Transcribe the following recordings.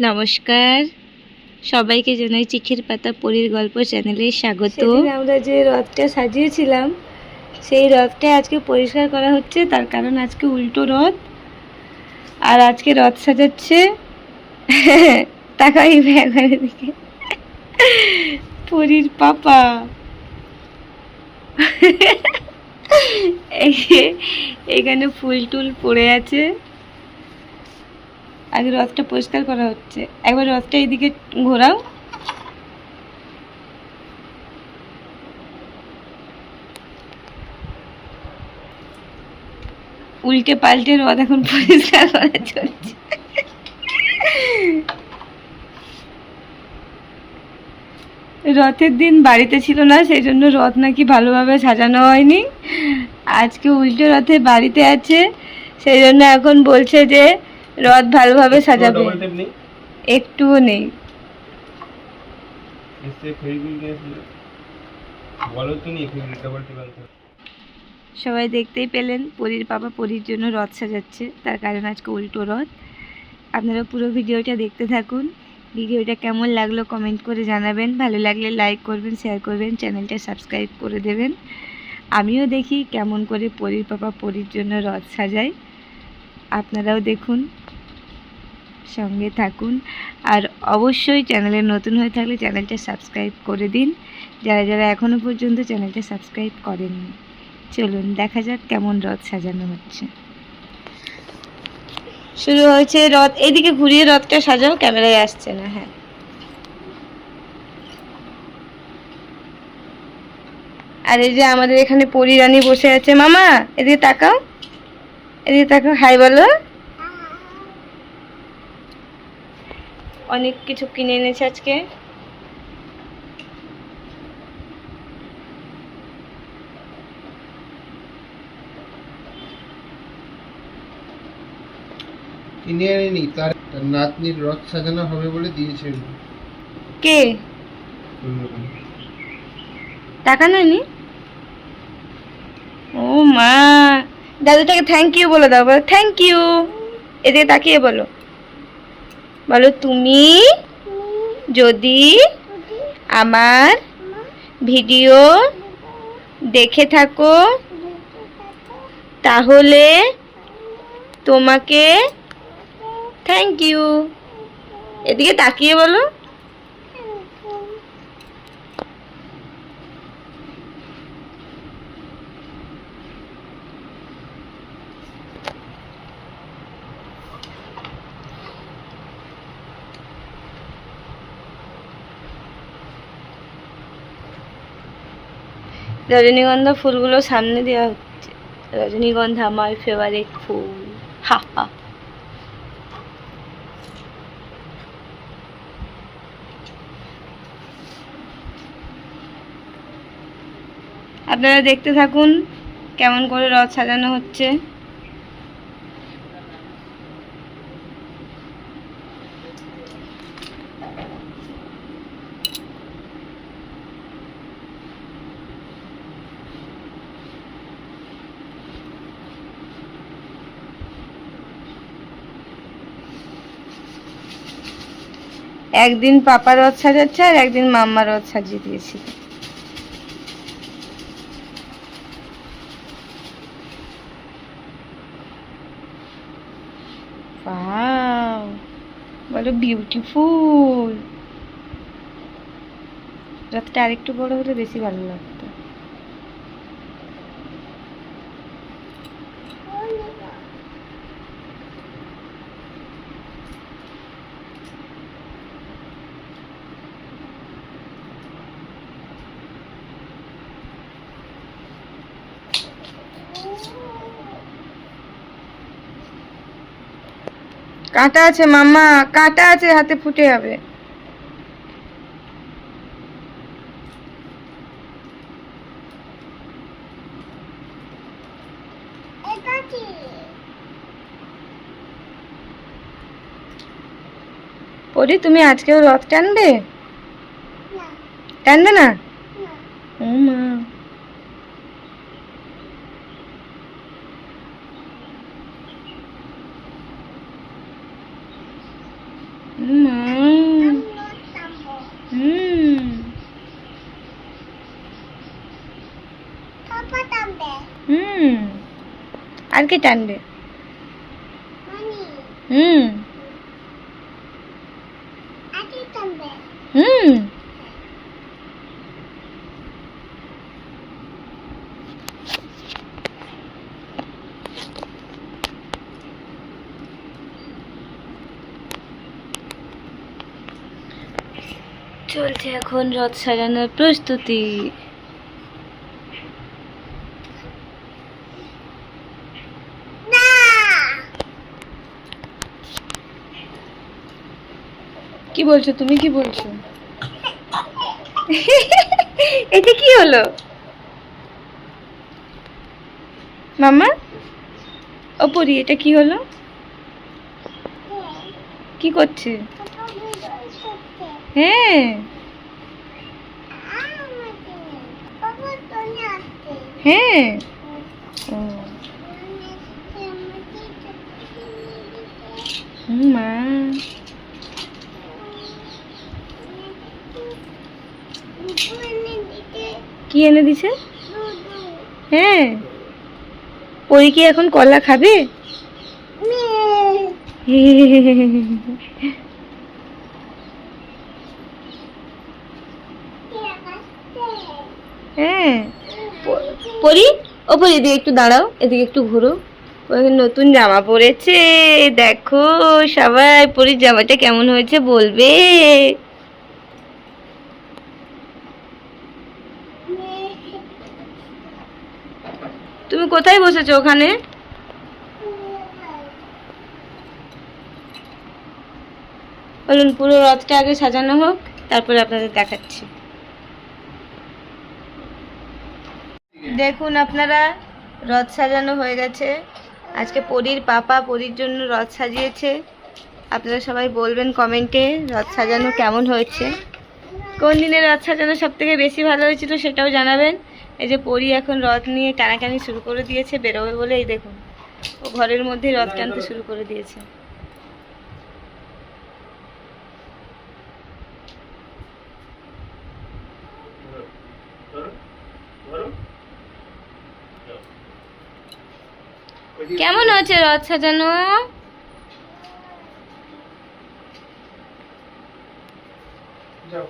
নমস্কার। সবাইকে জানাই চিখের পাতা পরীর গল্প চ্যানেলে স্বাগত। আমরা যে রথটা সাজিয়েছিলাম, সেই রথটা আজকে পরিষ্কার করা হচ্ছে। তার কারণ আজকে উল্টো রথ, আর আজকে রথ সাজাচ্ছে তাকাই ব্যাগের দিকে। পরীর পাপা। এখানে ফুল টুল পড়ে আছে। আগে রথটা পরিষ্কার করা হচ্ছে। একবার রথটা এইদিকে ঘোরাও। উল্টে পাল্টে রথ এখন পরিষ্কার করা চলছে। রথের দিন বাড়িতে ছিল না, সেই জন্য রথ নাকি ভালোভাবে সাজানো হয়নি। আজকে উল্টো রথে বাড়িতে আছে, সেই জন্য এখন বলছে যে রথ ভালোভাবে সাজাবে। একটুও নেই। সবাই দেখতেই পেলেন পরীর বাবা পরীর জন্য রথ সাজাচ্ছে তার কারণ আজকে উল্টো রথ। আপনারা পুরো ভিডিওটা দেখতে থাকুন। ভিডিওটা কেমন লাগল কমেন্ট করে জানাবেন। ভালো লাগলে লাইক করবেন শেয়ার করবেন চ্যানেলটা সাবস্ক্রাইব করে দেবেন। আমিও দেখি কেমন করে পরীর বাবা পরীর জন্য রথ সাজায়। আপনারাও দেখুন, সঙ্গে থাকুন। আর অবশ্যই চ্যানেলে নতুন হয়ে থাকলে চ্যানেলটা সাবস্ক্রাইব করে দিন। যারা যারা এখনও পর্যন্ত চ্যানেলটা সাবস্ক্রাইব করেননি, চলুন দেখা যাক কেমন রথ সাজানো হচ্ছে। শুরু হয়েছে রথ, এদিকে ঘুরিয়ে রথটা সাজাও, ক্যামেরায় আসছে না হ্যাঁ। আর এই যে আমাদের এখানে পরিরানী বসে আছে। মামা, এদিকে তাকাও। এদিকে তাকাও হাই বলো। অনেক কিছু কিনে এনেছে আজকে। কিনে আনেনি তার নাতনির রথ সাজানো হবে বলে দিয়েছে। কে? টাকা নেয়নি? ও মা। দাদুটাকে থ্যাংক ইউ বলে দাও, বলো থ্যাংক ইউ এদিকে তাকিয়ে বলো। বলো, তুমি যদি আমার ভিডিও দেখে থাকো, তাহলে তোমাকে থ্যাংক ইউ এদিকে তাকিয়ে বলো। রজনীগন্ধা ফুলগুলো সামনে দেওয়া হচ্ছে। রজনীগন্ধা আমার ফেভারিট ফুল। হা হা। আপনারা দেখতে থাকুন কেমন করে রথ সাজানো হচ্ছে। একদিন পাপা রথ সাজাচ্ছে আর একদিন মাম্মা রথ সাজিয়ে দিয়েছি। বলো বিউটিফুল রথটা আরেকটু বড় হলে বেশি ভালো লাগতো কাঁটা আছে মাম্মা কাঁটা আছে হাতে ফুটে যাবে। পরি তুমি আজকেও রথ টানবে? টানবে না ও মা মা হুম হুম আর কে টানবে? হুম। হুম। চলছে এখন রথ সাজানোর প্রস্তুতি। কি বলছো? তুমি কি বলছো? এটা কি হলো? মামা? অপরি, এটা কি হলো? কি করছে? হ্যাঁ। হ্যাঁ। মা। কি এনে দিছে? হ্যাঁ। পরি কি এখন কলা খাবে? হ্যাঁ। পরি ও পরি এদিকে একটু দাঁড়াও এদিকে একটু ঘুরো। নতুন জামা পরেছে দেখো সবাই পরির জামাটা কেমন হয়েছে বলবে। তুমি কোথায় বসেছো ওখানে? বলুন, পুরো রথটা আগে সাজানো হোক, তারপরে আপনাদের দেখাচ্ছি। দেখুন আপনারা, রথ সাজানো হয়ে গেছে। আজকে পরীর পাপা পরীর জন্য রথ সাজিয়েছে। আপনারা সবাই বলবেন কমেন্টে রথ সাজানো কেমন হয়েছে। কোন দিনে রথ সাজানো সব থেকে বেশি ভালো হয়েছিল সেটাও জানাবেন। এই যে পরী এখন রথ নিয়ে টানাটানি শুরু করে দিয়েছে বেরোবে বলে এই দেখুন ও ঘরের মধ্যেই রথ টানতে শুরু করে দিয়েছে। কেমন হচ্ছে রথ সাজানো? যাও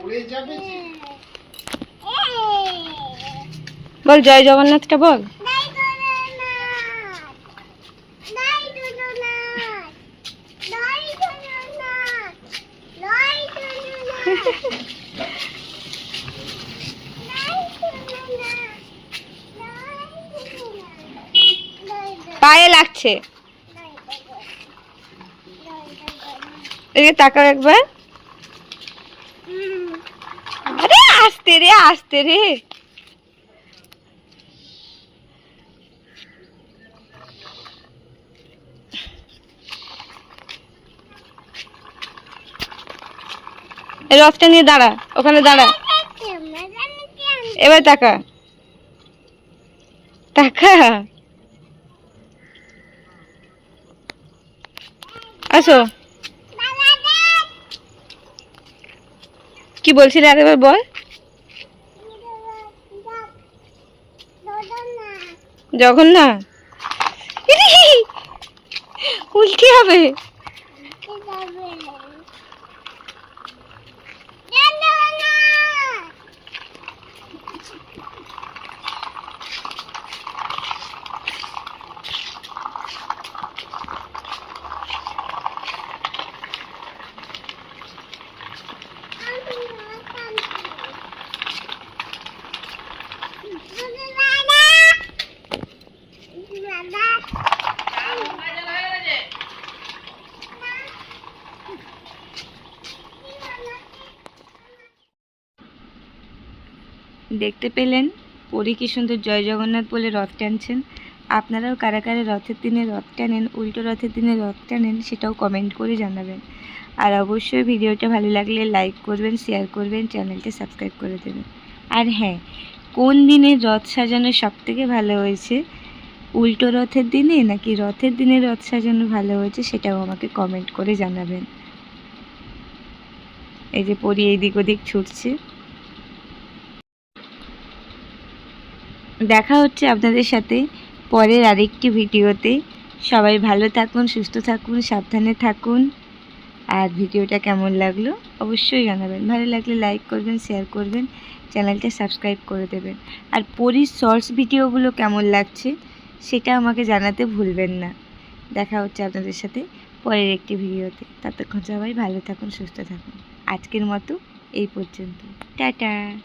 উড়ে যাবে যে। বল জয় জগন্নাথটা বল। পায়ে লাগছে। এদিকে তাকাও একবার আরে আসতে রে আসতে রে। রথটা নিয়ে দাঁড়া, ওখানে দাঁড়া। এবার তাকা টাকা? আসো। কি বলছিলে আরেকবার বল? জগন্নাথ উল্টে হবে। দেখতে পেলেন? পরী কি সুন্দর জয় জগন্নাথ বলে রথ টানছেন। আপনারাও কারা কারা রথের দিনে রথ টানেন, উল্টো রথের দিনে রথ টানেন সেটাও কমেন্ট করে জানাবেন। আর অবশ্যই ভিডিওটা ভালো লাগলে লাইক করবেন শেয়ার করবেন চ্যানেলটা সাবস্ক্রাইব করে দেবেন। আর হ্যাঁ কোন দিনে রথ সাজানো সব থেকে ভালো হয়েছে? উল্টো রথের দিনে নাকি রথের দিনে রথ সাজানো ভালো হয়েছে সেটাও আমাকে কমেন্ট করে জানাবেন। এই যে পরি এইদিক ওদিক ছুটছে। দেখা হচ্ছে আপনাদের সাথে পরের আরেকটি ভিডিওতে। সবাই ভালো থাকুন, সুস্থ থাকুন, সাবধানে থাকুন। আর ভিডিওটা কেমন লাগল অবশ্যই জানাবেন। ভালো লাগলে লাইক করবেন শেয়ার করবেন, চ্যানেলটা সাবস্ক্রাইব করে দেবেন। আর পরির শর্টস ভিডিওগুলো কেমন লাগছে সেটা আমাকে জানাতে ভুলবেন না। দেখা হচ্ছে আপনাদের সাথে পরের একটি ভিডিওতে। ততক্ষণ সবাই ভালো থাকুন, সুস্থ থাকুন। আজকের মতো এই পর্যন্ত। টাটা!